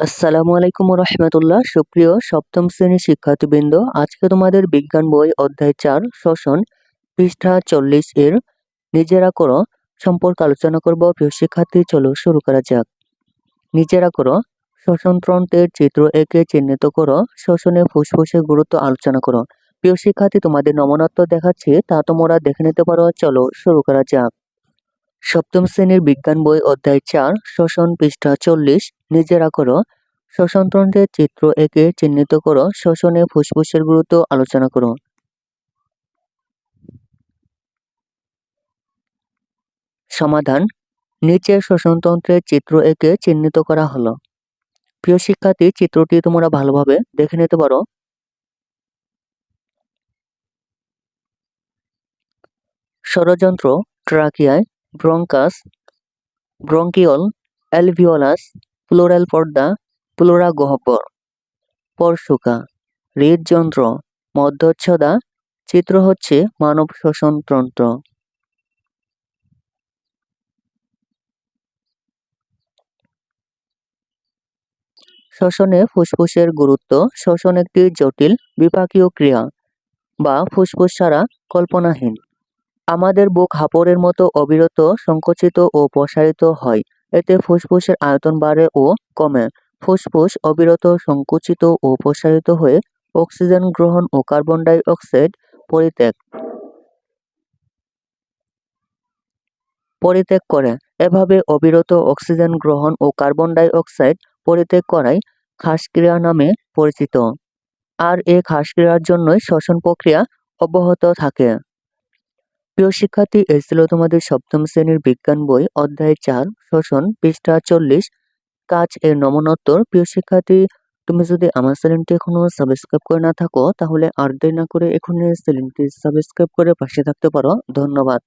আসসালামু আলাইকুম রহমতুল্লাহ সুপ্রিয় সপ্তম শ্রেণির শিক্ষার্থীবৃন্দ, আজকে তোমাদের বিজ্ঞান বই অধ্যায় চার, শোষণ, পৃষ্ঠা চল্লিশ এর নিজেরা করো সম্পর্কে আলোচনা করব। প্রিয় শিক্ষার্থী, চলো শুরু করা যাক। নিজেরা করো শ্বসনতন্ত্রের চিত্র একে চিহ্নিত করো। শ্বসনে ফুসফুসের গুরুত্ব আলোচনা করো। প্রিয় শিক্ষার্থী, তোমাদের নমনত্ব দেখাচ্ছে, তা তোমরা দেখে নিতে পারো। চলো শুরু করা যাক। সপ্তম শ্রেণির বিজ্ঞান বই অধ্যায় চার, শোষণ পৃষ্ঠা চল্লিশ, নিজেরা করো শ্বসনতন্ত্রের চিত্র একে চিহ্নিত করো। শ্বসনে ফুসফুসের গুরুত্ব আলোচনা করো। সমাধান নিচে শ্বসনতন্ত্রের চিত্র একে চিহ্নিত করা হলো। প্রিয় শিক্ষার্থী, চিত্রটি তোমরা ভালোভাবে দেখে নিতে পারো। ষড়যন্ত্র, ট্রাকিয়ায় ব্রঙ্কাস ব্রঙ্কিওল অ্যালভিওলাস প্লোরাল পর্দা প্লোরা গহ্বর, পরশুকা হৃদযন্ত্র মধ্যচ্ছদা, চিত্র হচ্ছে মানব শ্বসনতন্ত্র শ্বসনে ফুসফুসের গুরুত্ব শ্বসন একটি জটিল বিপাকীয় ক্রিয়া বা ফুসফুস ছাড়া কল্পনাহীন। আমাদের বুক হাপড়ের মতো অবিরত, সংকুচিত ও প্রসারিত হয়। এতে ফুসফুসের আয়তন বাড়ে ও কমে। ফুসফুস অবিরত, সংকুচিত ও প্রসারিত হয়ে অক্সিজেন গ্রহণ ও কার্বন ডাই অক্সাইড পরিত্যাগ পরিত্যাগ করে। এভাবে অবিরত অক্সিজেন গ্রহণ ও কার্বন ডাই অক্সাইড পরিত্যাগ করাই খাসক্রিয়া নামে পরিচিত। আর এ খাসক্রিয়ার জন্যই শ্বসন প্রক্রিয়া অব্যাহত থাকে। প্রিয় শিক্ষার্থী এই ছিল তোমাদের সপ্তম শ্রেণির বিজ্ঞান বই, অধ্যায় চার, শোষণ, পৃষ্ঠা চল্লিশ। কাজ এর নমনোত্তর। প্রিয় শিক্ষার্থী, তুমি যদি আমার চ্যানেলটি এখনও সাবস্ক্রাইব করে না থাকো, তাহলে আর দেরি না করে এখনই চ্যানেলটি সাবস্ক্রাইব করে পাশে থাকতে পারো। ধন্যবাদ।